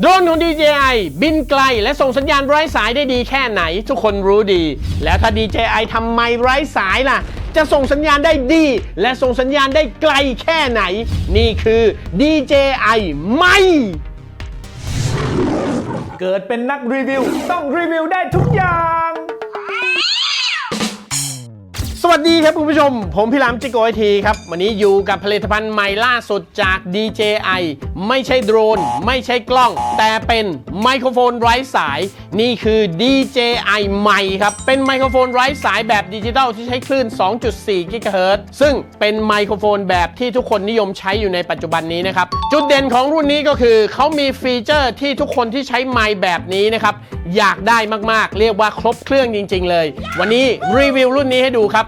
โดรนของ DJI บินไกลและส่งสัญญาณไร้สายได้ดีแค่ไหน ทุกคนรู้ดี แล้วถ้า DJI ทำไมไร้สายล่ะ จะส่งสัญญาณได้ดี และส่งสัญญาณได้ไกลแค่ไหน นี่คือ DJI ไม่ เกิดเป็นนักรีวิว ต้องรีวิวได้ทุกอย่าง วัสดีครับคุณผู้ชม ผมพี่หลามจิโกไอทีครับ วันนี้อยู่กับผลิตภัณฑ์ใหม่ล่าสุดจาก DJI ไม่ใช่โดรน ไม่ใช่กล้อง แต่เป็นไมโครโฟนไร้สาย นี่คือ DJI ใหม่ครับ เป็นไมโครโฟนไร้สายแบบดิจิตอลที่ใช้คลื่น 2.4 กิกะเฮิรตซ์ซึ่งเป็นไมโครโฟนแบบที่ทุกคนนิยมใช้อยู่ในปัจจุบันนี้นะครับ จุดเด่นของรุ่นนี้ก็คือเขามีฟีเจอร์ที่ทุกคนที่ใช้ไมค์แบบนี้นะครับอยากได้มากๆ เรียกว่าครบเครื่องจริง ๆ เลย วันนี้รีวิวรุ่นนี้ให้ดูครับ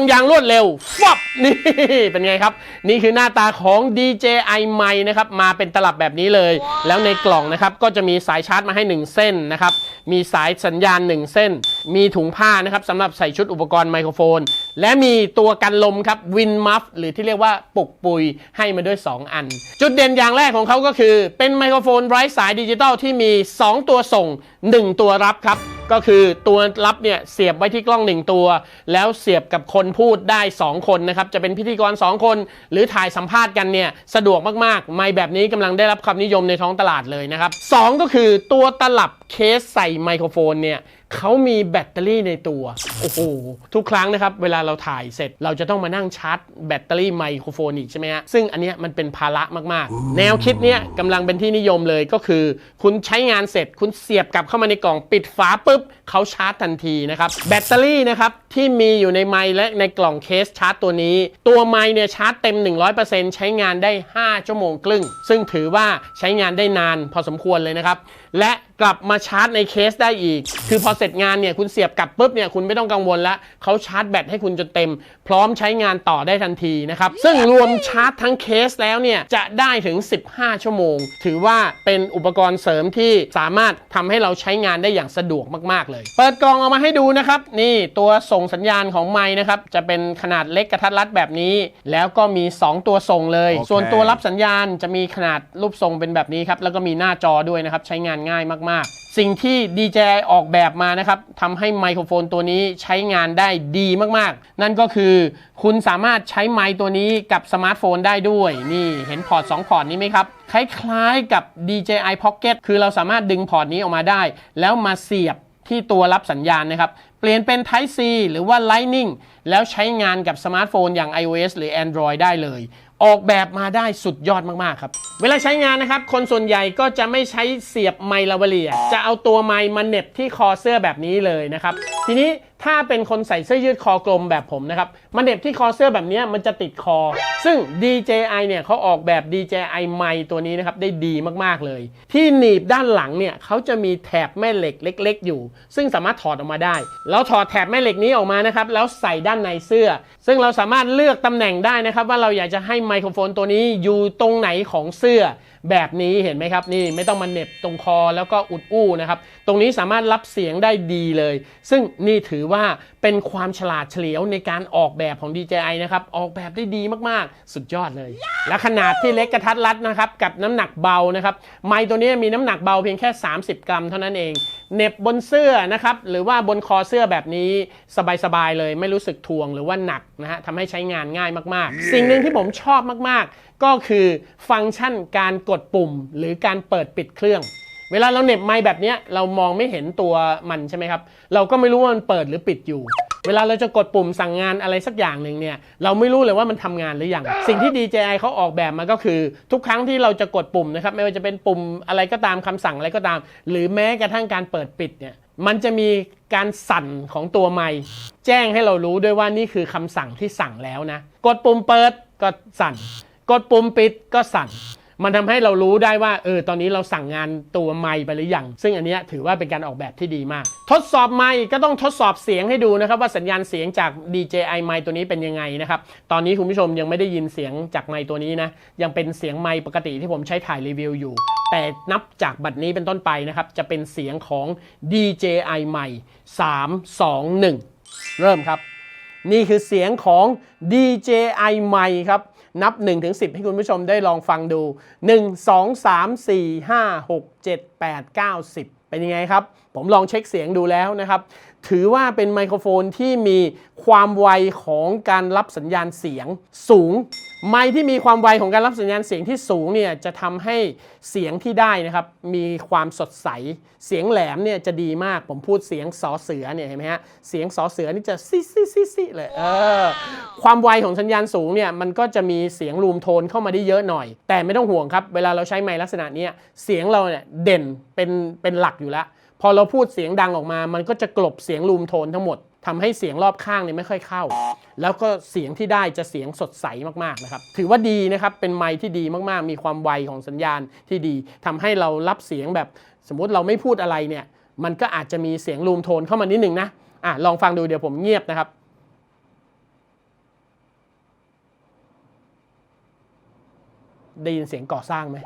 องอย่างรวดเร็วฟับนี่เป็นไงครับ นี่คือหน้าตาของ DJI ไมค์นะครับมาเป็นตลับแบบนี้เลย แล้วในกล่องนะครับก็จะมีสายชาร์จมาให้ 1 เส้นนะครับมีสายสัญญาณ 1 เส้น มีถุงผ้านะครับสำหรับใส่ชุดอุปกรณ์ไมโครโฟน และมีตัวกันลมครับวินมัฟหรือที่เรียกว่าปุกปุยให้มาด้วย 2 อัน จุดเด่นอย่างแรกของเขาก็คือ เป็นไมโครโฟนไร้สายดิจิตอลที่มี 2 ตัวส่ง 1 ตัวรับครับ ก็คือตัวรับเนี่ยเสียบไว้ที่กล้อง1ตัว แล้วเสียบกับคนพูดได้ 2 คนนะครับ จะเป็นพิธีกร 2 คน หรือถ่ายสัมภาษณ์กันเนี่ยสะดวกมากๆ ไม่แบบนี้กำลังได้รับความนิยมในท้องตลาดเลยนะครับ2ก็คือตัวตลับ เคสใส่ไมโครโฟนเนี่ยเขามีแบตเตอรี่ในตัว โอ้โห ทุกครั้งนะครับ เวลาเราถ่ายเสร็จเราจะต้องมานั่งชาร์จแบตเตอรี่ไมโครโฟนอีกใช่ไหมฮะ ซึ่งอันเนี้ยมันเป็นภาระมาก ๆ แนวคิดเนี้ยกำลังเป็นที่นิยมเลยก็คือ คุณใช้งานเสร็จคุณเสียบกลับเข้ามาในกล่องปิดฝาปุ๊บเขาชาร์จทันทีนะครับ แบตเตอรี่นะครับที่มีอยู่ในไมและในกล่องเคสชาร์จตัวนี้ ตัวไมเนี่ยชาร์จเต็ม 100%ใช้งานได้ 5 ชั่วโมงครึ่ง ซึ่งถือว่าใช้งานได้นานพอสมควรเลยนะครับ และกลับมาชาร์จในเคสได้อีก คือพอเสร็จงานเนี่ยคุณเสียบกลับปุ๊บเนี่ยคุณไม่ต้องกังวลละเขาชาร์จแบตให้คุณจนเต็ม พร้อมใช้งานต่อได้ทันทีนะครับซึ่งรวมชาร์จทั้งเคสแล้วเนี่ยจะได้ถึง 15 ชั่วโมง ถือว่าเป็นอุปกรณ์เสริมที่สามารถทำให้เราใช้งานได้อย่างสะดวกมาก ๆ เลย เปิดกล่องออกมาให้ดูนะครับนี่ตัวส่งสัญญาณของไม้นะครับจะเป็นขนาดเล็กกระทัดรัดแบบนี้ แล้วก็มี 2 ตัวส่งเลยโอเคส่วนตัวรับสัญญาณจะมีขนาดรูปทรงเป็นแบบนี้ครับแล้วก็มีหน้าจอด้วยนะครับใช้งานง่ายมาก ๆ สิ่งที่ DJI ออกแบบมานะครับทำให้ไมโครโฟนตัวนี้ใช้งานได้ดีมากๆ นั่นก็คือคุณสามารถใช้ไมค์ตัวนี้กับสมาร์ทโฟนได้ด้วย นี่เห็นพอร์ต 2 พอร์ตนี้ไหมครับ คล้ายๆกับ DJI Pocket คือเราสามารถดึงพอร์ตนี้ออกมาได้ แล้วมาเสียบที่ตัวรับสัญญาณนะครับเปลี่ยนเป็น Type C หรือว่า Lightning แล้วใช้งานกับสมาร์ทโฟนอย่าง iOS หรือ Android ได้เลย ออกแบบมาได้สุดยอดมาก ๆ ครับ เวลาใช้งานนะครับ คนส่วนใหญ่ก็จะไม่ใช้เสียบไมค์ลาวเลีย จะเอาตัวไมค์มาเน็บที่คอเสื้อแบบนี้เลยนะครับ ทีนี้ ถ้าเป็นคนใส่เสื้อยืดคอกลมแบบผมนะครับมาเหน็บที่คอเสื้อแบบนี้มันจะติดคอ ซึ่ง DJI เนี่ยเขาออกแบบ DJI ไมค์ตัวนี้นะครับ ได้ดีมากๆเลย ที่หนีบด้านหลังเนี่ยเขาจะมีแถบแม่เหล็กเล็ก ๆ อยู่ ซึ่งสามารถถอดออกมาได้ แล้วถอดแถบแม่เหล็กนี้ออกมานะครับ แล้วใส่ด้านในเสื้อ ซึ่งเราสามารถเลือกตำแหน่งได้นะครับ ว่าเราอยากจะให้ไมโครโฟนตัวนี้อยู่ตรงไหนของเสื้อ แบบนี้เห็นไหมครับนี่ไม่ต้องมาเหน็บตรงคอแล้วก็อุดอู้นะครับ ตรงนี้สามารถรับเสียงได้ดีเลย ซึ่งนี่ถือว่าเป็นความฉลาดเฉลียวในการออกแบบของ DJI นะครับ ออกแบบได้ดีมากๆ สุดยอดเลย และขนาดที่เล็กกระทัดรัดนะครับ กับน้ำหนักเบานะครับ ไมค์ตัวนี้มีน้ำหนักเบาเพียงแค่ 30 กรัมเท่านั้นเองเหน็บบนเสื้อนะครับ หรือว่าบนคอเสื้อแบบนี้สบายๆเลย ไม่รู้สึกทวงหรือว่าหนักนะฮะทำให้ใช้งานง่ายมากๆ สิ่งหนึ่งที่ผมชอบมากๆ ก็คือฟังก์ชันการกดปุ่มหรือการเปิดปิดเครื่อง เวลาเราเน็บไม้แบบนี้เรามองไม่เห็นตัวมันใช่ไหมครับ เราก็ไม่รู้ว่ามันเปิดหรือปิดอยู่ เวลาเราจะกดปุ่มสั่งงานอะไรสักอย่างหนึ่งเนี่ยเราไม่รู้เลยว่ามันทำงานหรือยังสิ่งที่ DJI เขาออกแบบมาก็คือ ทุกครั้งที่เราจะกดปุ่มนะครับไม่ว่าจะเป็นปุ่มอะไรก็ตามคำสั่งอะไรก็ตาม หรือแม้กระทั่งการเปิดปิดเนี่ยมันจะมีการสั่นของตัวไม้แจ้งให้เรารู้ด้วยว่านี่คือคำสั่งที่สั่งแล้วนะกดปุ่มเปิดก็สั่น กดปุ่มปิดก็สั่น มันทำให้เรารู้ได้ว่าเออตอนนี้เราสั่งงานตัวไมค์ไปหรือยัง ซึ่งอันนี้ถือว่าเป็นการออกแบบที่ดีมาก ทดสอบไมค์ก็ต้องทดสอบเสียงให้ดูนะครับ ว่าสัญญาณเสียงจาก DJI ไมค์ตัวนี้เป็นยังไงนะครับ ตอนนี้คุณผู้ชมยังไม่ได้ยินเสียงจากไมค์ตัวนี้นะ ยังเป็นเสียงไมค์ปกติที่ผมใช้ถ่ายรีวิวอยู่แต่นับจากบัดนี้เป็นต้นไปนะครับ จะเป็นเสียงของ DJI ไมค์3 2 1 เริ่มครับ นี่คือเสียงของ DJI ไมค์ครับ นับ 1-10 ให้คุณผู้ชมได้ลองฟังดู 1 2 3 4 5 6 7 8 9 10 เป็นยังไงครับ ผมลองเช็คเสียงดูแล้วนะครับ ถือว่าเป็นไมโครโฟนที่มีความไวของการรับสัญญาณเสียงสูง ไมค์ที่มีความไวของการรับสัญญาณเสียงที่สูงเนี่ยจะทำให้เสียงที่ได้นะครับมีความสดใส เสียงแหลมเนี่ยจะดีมากผมพูดเสียงสอเสือเนี่ยเห็นไหมฮะเสียงสอเสือนี่จะซิซิซิซิเลยเออความไวของสัญญาณสูงเนี่ยมันก็จะมีเสียงรูมโทนเข้ามาได้เยอะหน่อย แต่ไม่ต้องห่วงครับ เวลาเราใช้ไมค์ลักษณะเนี้ยเสียงเราเนี่ยเด่นเป็นเป็นหลักอยู่แล้ว พอเราพูดเสียงดังออกมา มันก็จะกลบเสียงรูมโทนทั้งหมด ทำให้เสียงรอบข้างเนี่ยไม่ค่อยเข้า แล้วก็เสียงที่ได้จะเสียงสดใสมากๆนะครับ ถือว่าดีนะครับ เป็นไมค์ที่ดีมากๆ มีความไวของสัญญาณที่ดีทำให้เรารับเสียงแบบสมมุติเราไม่พูดอะไรเนี่ย มันก็อาจจะมีเสียงรูมโทนเข้ามานิดหนึ่งนะ อะลองฟังดูเดี๋ยวผมเงียบนะครับได้ยินเสียงก่อสร้างไหม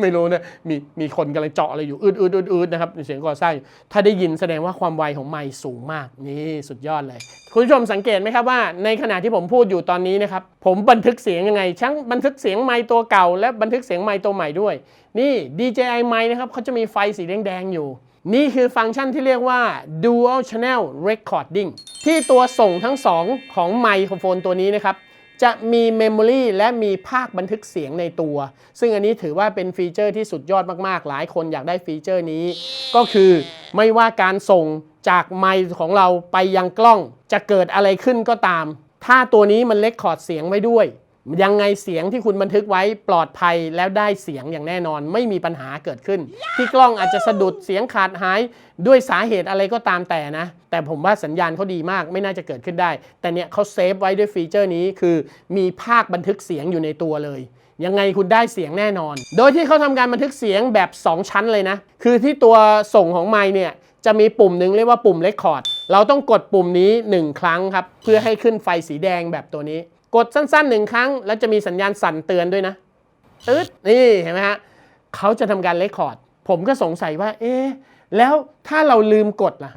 ไม่รู้นะมีมีคนกำลังเจาะอะไรอยู่อืดอืดอืดอืดนะครับเสียงก่อสร้างอยู่ถ้าได้ยินแสดงว่าความไวของไมค์สูงมากนี่สุดยอดเลย คุณผู้ชมสังเกตไหมครับว่า ในขณะที่ผมพูดอยู่ตอนนี้นะครับผมบันทึกเสียงยังไงทั้งบันทึกเสียงไมค์ตัวเก่า และบันทึกเสียงไมค์ตัวใหม่ด้วย นี่ DJI ไมค์นะครับเขาจะมีไฟสีแดงๆอยู่นี่คือฟังก์ชันที่เรียกว่า Dual Channel Recording ที่ตัวส่งทั้งสองของไมโครโฟนตัวนี้นะครับ จะมีเมมโมรีและมีภาคบันทึกเสียงในตัว ซึ่งอันนี้ถือว่าเป็นฟีเจอร์ที่สุดยอดมากๆ หลายคนอยากได้ฟีเจอร์นี้ ก็คือไม่ว่าการส่งจากไมค์ของเราไปยังกล้อง จะเกิดอะไรขึ้นก็ตาม ถ้าตัวนี้มันเล็กคอร์ดเสียงไว้ด้วย ยังไงเสียงที่คุณบันทึกไว้ปลอดภัยแล้วได้เสียงอย่างแน่นอน ไม่มีปัญหาเกิดขึ้น ที่กล้องอาจจะสะดุดเสียงขาดหาย ด้วยสาเหตุอะไรก็ตามแต่นะ แต่ผมว่าสัญญาณเขาดีมากไม่น่าจะเกิดขึ้นได้ แต่เนี่ยเขาเซฟไว้ด้วยฟีเจอร์นี้คือมีภาคบันทึกเสียงอยู่ในตัวเลยยังไงคุณได้เสียงแน่นอน โดยที่เขาทำการบันทึกเสียงแบบ 2 ชั้นเลยนะ คือที่ตัวส่งของไมค์เนี่ยจะมีปุ่มหนึ่งเรียกว่าปุ่ม Record เราต้องกดปุ่มนี้ 1 ครั้งครับ เพื่อให้ขึ้นไฟสีแดงแบบตัวนี้ กดสั้นๆ1ครั้ง แล้วจะมีสัญญาณสั่นเตือนด้วยนะตืดนี่เห็นไหมฮะเขาจะทำการเลคคอร์ด ผมก็สงสัยว่า เอ๊ะแล้วถ้าเราลืมกดล่ะ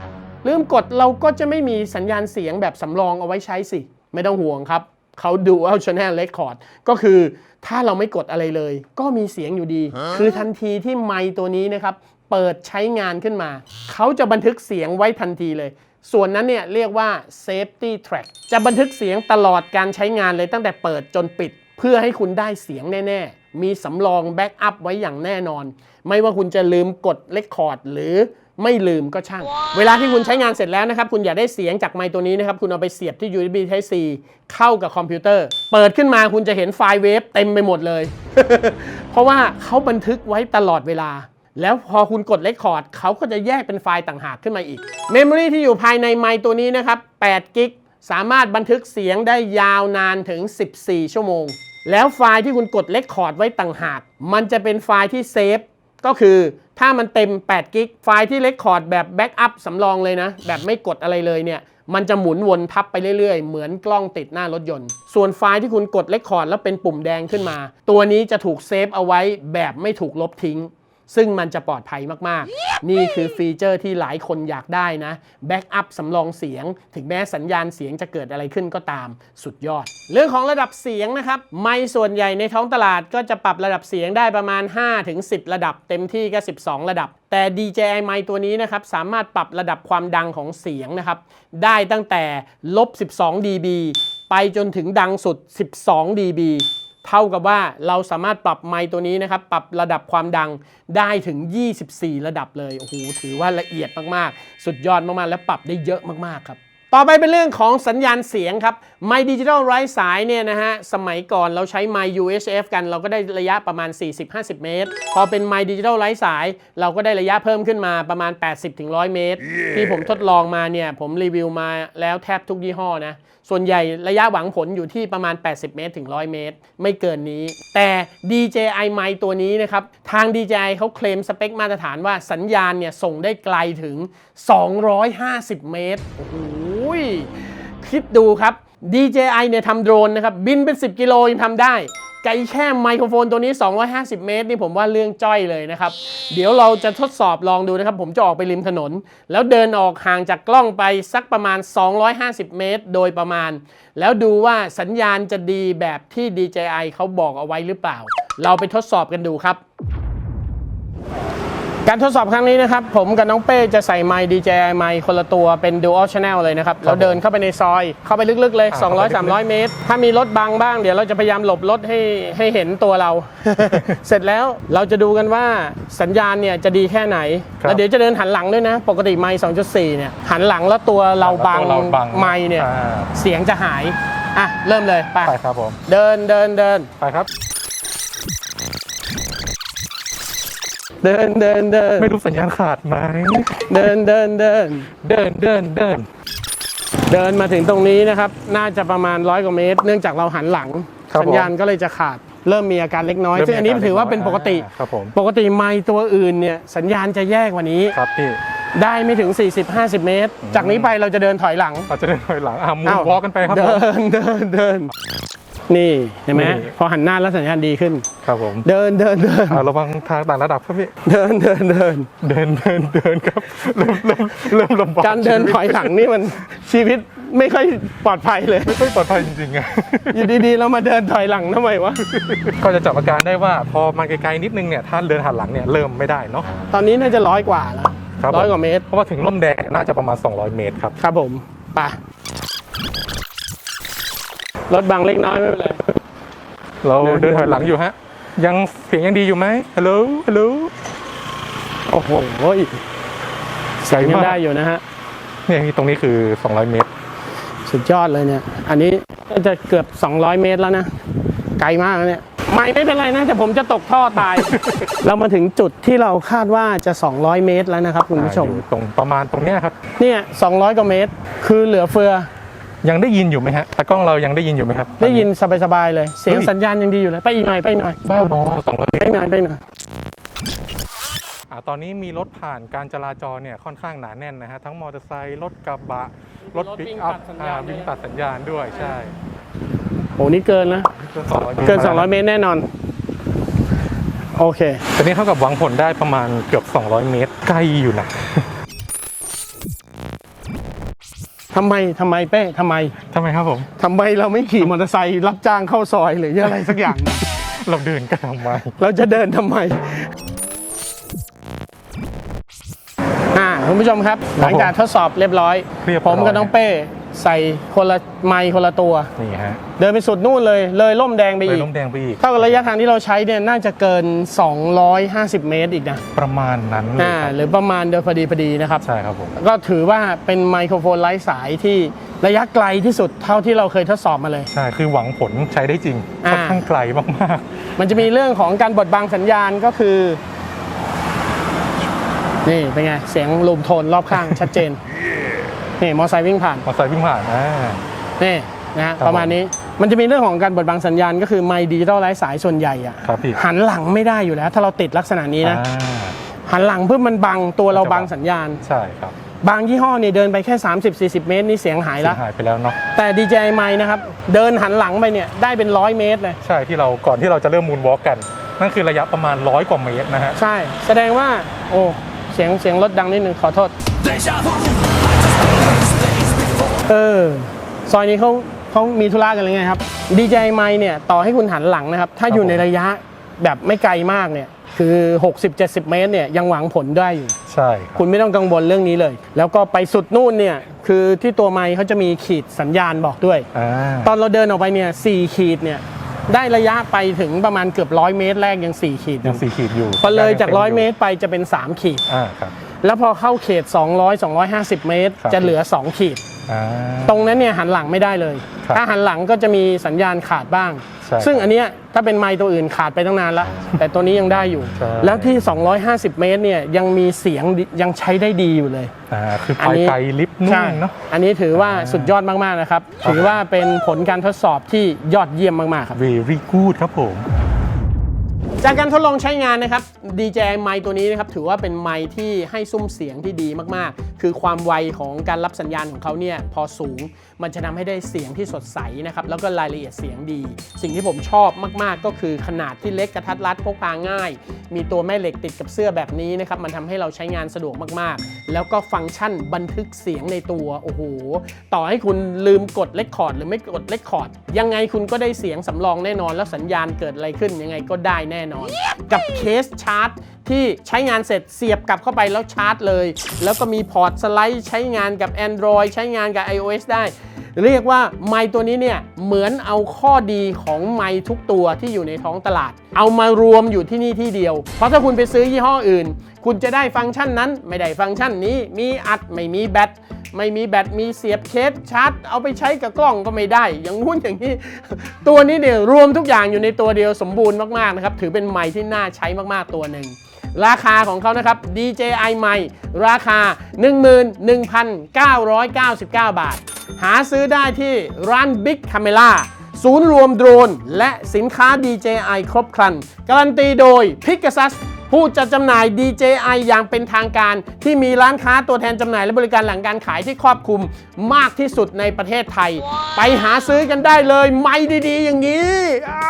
ลืมกดเราก็จะไม่มีสัญญาณเสียงแบบสำรองเอาไว้ใช้สิ ไม่ต้องห่วงครับเขาดูเอาชแนลเลคคอร์ดก็คือถ้าเราไม่กดอะไรเลย ก็มีเสียงอยู่ดี คือทันทีที่ไมค์ตัวนี้นะครับ เปิดใช้งานขึ้นมา เขาจะบันทึกเสียงไว้ทันทีเลย ส่วนนั้นเนี่ยเรียกว่า safety track จะบันทึกเสียงตลอดการใช้งานเลยตั้งแต่เปิดจนปิด เพื่อให้คุณได้เสียงแน่ๆ มีสำรองแบ็กอัพไว้อย่างแน่นอน ไม่ว่าคุณจะลืมกดเลคคอร์ดหรือไม่ลืมก็ช่าง เวลาที่คุณใช้งานเสร็จแล้วนะครับ คุณอยากได้เสียงจากไมค์ตัวนี้นะครับ คุณเอาไปเสียบที่ USB Type C เข้ากับคอมพิวเตอร์ เปิดขึ้นมาคุณจะเห็นไฟล์เวฟเต็มไปหมดเลย เพราะว่าเขาบันทึกไว้ตลอดเวลา แล้วพอคุณกดเลคคอร์ดเขาก็จะแยกเป็นไฟล์ต่างหากขึ้นมาอีก เมมโมรีที่อยู่ภายในไมค์ตัวนี้นะครับ8กิก สามารถบันทึกเสียงได้ยาวนานถึง 14 ชั่วโมง แล้วไฟล์ที่คุณกดเลคคอร์ดไว้ต่างหาก มันจะเป็นไฟล์ที่เซฟ ก็คือถ้ามันเต็ม8กิก ไฟล์ที่เลคคอร์ดแบบแบ็กอัพสำรองเลยนะ แบบไม่กดอะไรเลยเนี่ยมันจะหมุนวนทับไปเรื่อยๆ เหมือนกล้องติดหน้ารถยนต์ ส่วนไฟล์ที่คุณกดเลคคอร์ดแล้วเป็นปุ่มแดงขึ้นมา ตัวนี้จะถูกเซฟเอาไว้แบบไม่ถูกลบทิ้ง ซึ่งมันจะปลอดภัยมากๆ นี่คือฟีเจอร์ที่หลายคนอยากได้นะแบ็กอัพสำรองเสียง ถึงแม้สัญญาณเสียงจะเกิดอะไรขึ้นก็ตามสุดยอด เรื่องของระดับเสียงนะครับ ไม่ส่วนใหญ่ในท้องตลาดก็จะปรับระดับเสียงได้ประมาณ 5-10 ระดับ เต็มที่ก็ 12 ระดับ แต่ DJI ไมค์ตัวนี้นะครับ สามารถปรับระดับความดังของเสียงนะครับ ได้ตั้งแต่ลบ 12 dB ไปจนถึงดังสุด 12 dB เท่ากับว่าเราสามารถปรับไมค์ตัวนี้นะครับ ปรับระดับความดังได้ถึง 24 ระดับเลย โอ้โห ถือว่าละเอียดมาก ๆ สุดยอดมาก ๆ และปรับได้เยอะมาก ๆ ครับ ต่อไปเป็นเรื่องของสัญญาณเสียงครับ My Digital ไร้สายเนี่ยนะฮะสมัยก่อนเราใช้ My UHF กันเราก็ได้ระยะประมาณ 40-50 เมตร พอเป็น My Digital ไร้สาย เราก็ได้ระยะเพิ่มขึ้นมาประมาณ 80-100 เมตรที่ผมทดลองมาเนี่ยผมรีวิวมาแล้วแทบทุกยี่ห้อนะส่วนใหญ่ระยะหวังผลอยู่ที่ประมาณ 80 เมตรถึง 100 เมตร ไม่เกินนี้ แต่ DJI Mic ตัวนี้นะครับ ทาง DJI เขาเคลมสเปคมาตรฐานว่าสัญญาณเนี่ยส่งได้ไกลถึง 250 เมตรโอ้โห ยคิดดูครับ DJI เนี่ยทำโดรนนะครับ บินเป็น 10 กิโลยังทำได้ ไกลแค่ไมโครโฟนตัวนี้ 250 เมตร นี่ผมว่าเรื่องจ้อยเลยนะครับ เดี๋ยวเราจะทดสอบลองดูนะครับ ผมจะออกไปริมถนน แล้วเดินออกห่างจากกล้องไปสักประมาณ 250 เมตร โดยประมาณ แล้วดูว่าสัญญาณจะดีแบบที่ DJI เขาบอกเอาไว้หรือเปล่า เราไปทดสอบกันดูครับ การทดสอบครั้งนี้นะครับผมกับน้องเป้จะใส่ไมค์ DJI ไมค์คนละตัวเป็น Dual Channel เลยนะครับเราเดินเข้าไปในซอย เข้าไปลึกๆเลย200-300 เมตร ถ้ามีรถบังบ้างเดี๋ยวเราจะพยายามหลบรถให้ให้เห็นตัวเรา เสร็จแล้วเราจะดูกันว่าสัญญาณเนี่ยจะดีแค่ไหน ครับแล้วเดี๋ยวจะเดินหันหลังด้วยนะ ปกติไมค์2.4 เนี่ยหันหลังแล้วตัวเราบังแล้วตัวเราบังไมค์เนี่ยอ่า เสียงจะหายอะเริ่มเลยไปไปครับผมเดินเดินเดิน ไปครับ เดินเดินเดินไม่รู้สัญญาณขาดไหมเดินเดินเดินเดินเดินเดินเดินมาถึงตรงนี้นะครับ น่าจะประมาณร้อยกว่าเมตร เนื่องจากเราหันหลังครับสัญญาณก็เลยจะขาดเริ่มมีอาการเล็กน้อยเริ่มมีซึ่งอันนี้อาการถือว่าเล็กน้อยเป็นปกติอ่าครับผมปกติไมค์ตัวอื่นเนี่ยสัญญาณจะแย่กว่านี้ครับพี่ ได้ไม่ถึง 40-50 เมตร จากนี้ไปเราจะเดินถอยหลัง เราจะเดินถอยหลังอะมูอ้าววอล์กกันไปครับผเดิมนเดินเดิน นี่เห็นไหมนี่ พอหันหน้าแล้วสัญญาณดีขึ้น ครับผมเดินเดินเดินอ่าระวังทางต่างระดับครับพี่ เดินเดินเดิน เดินเดินเดินครับเริ่มเริ่มเริ่มลำบากการเดินถอยหลังนี่มันชีวิตไม่ค่อยปลอดภัยเลย ไม่ค่อยปลอดภัยจริงๆอะอยู่ดีๆเรามาเดินถอยหลังทำไมวะ ก็จะจับอาการได้ว่าพอมาไกลๆนิดนึงเนี่ยถ้าเดินหันหลังเนี่ยเริ่มไม่ได้เนาะตอนนี้น่าจะร้อยกว่าแล้ว ครับผม ร้อยกว่าเมตร เพราะว่าถึงร่มแดงน่าจะประมาณ 200 เมตรครับ ครับผมไปรถบางเล็กน้อยไม่เป็นไร เราเดินถอยหลังอยู่ฮะ ยังเสียงยังดีอยู่ไหมฮัลโหลฮัลโหลโอ้โหเสียงยังได้อยู่นะฮะ เนี่ยตรงนี้คือ 200 เมตร สุดยอดเลยเนี่ย อันนี้น่าจะเกือบ 200 เมตรแล้วนะ ไกลมากแล้วเนี่ย ไม่ไม่เป็นไรนะ แต่ผมจะตกท่อตาย เรามาถึงจุดที่เราคาดว่าจะ 200 เมตรแล้วนะครับคุณผู้ชมอยู่ตรงประมาณตรงเนี้ยครับ เนี่ย200 กว่าเมตร คือเหลือเฟือ ยังได้ยินอยู่ไหมฮะตากล้องเรายังได้ยินอยู่ไหมครับได้ยินสบายๆเลย เสียงเฮ้ยสัญญาณยังดีอยู่เลย ไปอีกหน่อยไปอีกหน่อยบ้าบอสองร้อยไปหน่อยไปหน่อย อ่าตอนนี้มีรถผ่านการจราจรเนี่ยค่อนข้างหนาแน่นนะฮะ ทั้งมอเตอร์ไซค์รถกระบะ รถรถปิกวิ่งอัพตัดสัญญาณอ่าวิ่งตัดสัญญาณด้วยใช่ โหนี่เกินนะเกิน200เกิน 200 เมตรแน่นอน โอเค ตอนนี้เท่ากับหวังผลได้ประมาณเกือบ 200 เมตร ใกล้อยู่นะ ทำไมทำไมเป้ทำไมทำไมครับผม ทำไมเราไม่ขี่มอเตอร์ไซค์รับจ้างเข้าซอยหรืออะไรสักอย่าง เราเดินกันทำไมเราจะเดินทำไม อ่าคุณผู้ชมครับ หลังจากทดสอบเรียบร้อยเรียบร้ผอยมกับน้องเป้ ใส่คนละไมค์คนละตัว นี่ฮะเดินไปสุดนู่นเลย เลยล่มแดงไปเลยอีกล้มแดงไปอีกเท่ากับระยะทางที่เราใช้เนี่ยน่าจะเกิน 250 เมตรอีกนะประมาณนั้นเลยอ่าครับหรือประมาณโดยพอดีพอดีนะครับ ใช่ครับผม ก็ถือว่าเป็นไมโครโฟนไร้สายที่ระยะไกลที่สุดเท่าที่เราเคยทดสอบมาเลย ใช่คือหวังผลใช้ได้จริงอ่า ค่อนข้างไกลมากมันจะมีเรื่องของการบดบังสัญญาณก็คือ นี่เป็นไง เสียงลูมโทนรอบข้างชัดเจน นี่มอไซค์วิ่งผ่านๆมอเตอร์ไซค์วิ่งผ่านอ่า นี่นะฮะครับ ประมาณนี้มันจะมีเรื่องของการบดบังสัญญาณก็คือไมค์ดิจิตอลไร้สายส่วนใหญ่อะครับพี่หันหลังไม่ได้อยู่แล้ว ถ้าเราติดลักษณะนี้นะ อ่า หันหลังเพื่อมันบังตัวเรามันจะบับังงสัญญาณ ใช่ครับบางยี่ห้อเนี่ยเดินไปแค่ 30-40 เมตรนี่เสียงหายเสีแล้วยหายไปแล้วเนาะ แต่ DJI ไมค์นะครับเดินหันหลังไปเนี่ยได้เป็นร้อยเมตรเลย ใช่ที่เราก่อนที่เราจะเริ่มมูนวอล์กกัน นั่นคือระยะประมาณร้อยกว่าเมตรนะฮะ ใช่ แสดงว่า โอ้ เสียงเสียงรถดังนิดนึงขอโทษ เออ ซอยนี้เขาเขามีธุระกันเลยไงครับ DJI ไมค์เนี่ย ต่อให้คุณหันหลังนะครับ ถ้าอยู่ในระยะแบบไม่ไกลมากเนี่ย คือ 60-70 เมตรเนี่ย ยังหวังผลได้อยู่ ใช่ครับ คุณไม่ต้องกังวลเรื่องนี้เลย แล้วก็ไปสุดนู่นเนี่ย คือที่ตัวไมค์เขาจะมีขีดสัญญาณบอกด้วย อ่า ตอนเราเดินออกไปเนี่ยสี่ขีดเนี่ย ได้ระยะไปถึงประมาณเกือบร้อยเมตรแรกยังสี่ขีดอยังยู่สี่ขีดอยู่พอเลยจากงร้อยต็เมตรไปจะเป็น 3 ขีด อ่าครับ แล้วพอเข้าเขต 200 250 เมตรครับจะเหลือ 2 ขีดอ่าตรงนั้นเนี่ยหันหลังไม่ได้เลยครับถ้าหันหลังก็จะมีสัญญาณขาดบ้างใช่ซึ่งอันเนี้ยถ้าเป็นไมค์ตัวอื่นขาดไปตั้งนานละแต่ตัวนี้ยังได้อยู่ใช่แล้วที่ 250 เมตรเนี่ยยังมีเสียงดิยังใช้ได้ดีอยู่เลยอ่าคืออันไปนี้ไกลลิฟต์นุ่ใช่มเนาะอันนี้ถือว่าอ่าสุดยอดมาก ๆ นะครับ ถือว่าเป็นผลการทดสอบที่ยอดเยี่ยมมาก ๆ ครับ very good ครับผม จากการทดลองใช้งานนะครับ DJI ไมค์ตัวนี้นะครับถือว่าเป็นไมค์ที่ให้ซุ้มเสียงที่ดีมากๆ คือความไวของการรับสัญญาณของเขาเนี่ยพอสูง มันจะทำให้ได้เสียงที่สดใสนะครับแล้วก็รายละเอียดเสียงดี สิ่งที่ผมชอบมากๆ ก็คือขนาดที่เล็กกระทัดรัดพกพาง่าย มีตัวแม่เหล็กติดกับเสื้อแบบนี้นะครับมันทำให้เราใช้งานสะดวกมากๆ แล้วก็ฟังก์ชันบันทึกเสียงในตัวโอ้โหต่อให้คุณลืมกดเลคคอร์ดหรือไม่กดเลคคอร์ดยังไงคุณก็ได้เสียงสำรองแน่นอน แล้วสัญญาณเกิดอะไรขึ้นยังไงก็ได้แน่นอน กับเคสชาร์จที่ใช้งานเสร็จเสียบกลับเข้าไปแล้วชาร์จเลย แล้วก็มีพอร์ตสไลด์ใช้งานกับ Android ใช้งานกับ iOS ได้ เรียกว่าไมค์ตัวนี้เนี่ยเหมือนเอาข้อดีของไมค์ทุกตัวที่อยู่ในท้องตลาด เอามารวมอยู่ที่นี่ที่เดียว เพราะถ้าคุณไปซื้อยี่ห้ออื่น คุณจะได้ฟังก์ชันนั้นไม่ได้ฟังก์ชันนี้มีอัดไม่มีแบต ไม่มีแบตมีเสียบเคสชาร์จ เอาไปใช้กับกล้องก็ไม่ได้ อย่างงู้นอย่างนี้ ตัวนี้เนี่ยรวมทุกอย่างอยู่ในตัวเดียวสมบูรณ์มากๆนะครับ ถือเป็นไมค์ที่น่าใช้มากๆตัวหนึ่งราคาของเขานะครับ DJI ไมค์ราคา 11,999 บาท หาซื้อได้ที่ร้าน Big Camera ศูนย์รวมโดรน และสินค้า DJI ครบครัน การันตีโดย Pegasus ผู้จัดจำหน่าย DJI อย่างเป็นทางการ ที่มีร้านค้าตัวแทนจำหน่ายและบริการหลังการขายที่ครอบคลุมมากที่สุดในประเทศไทย ไปหาซื้อกันได้เลย ไม่ดีๆ อย่างนี้อ่า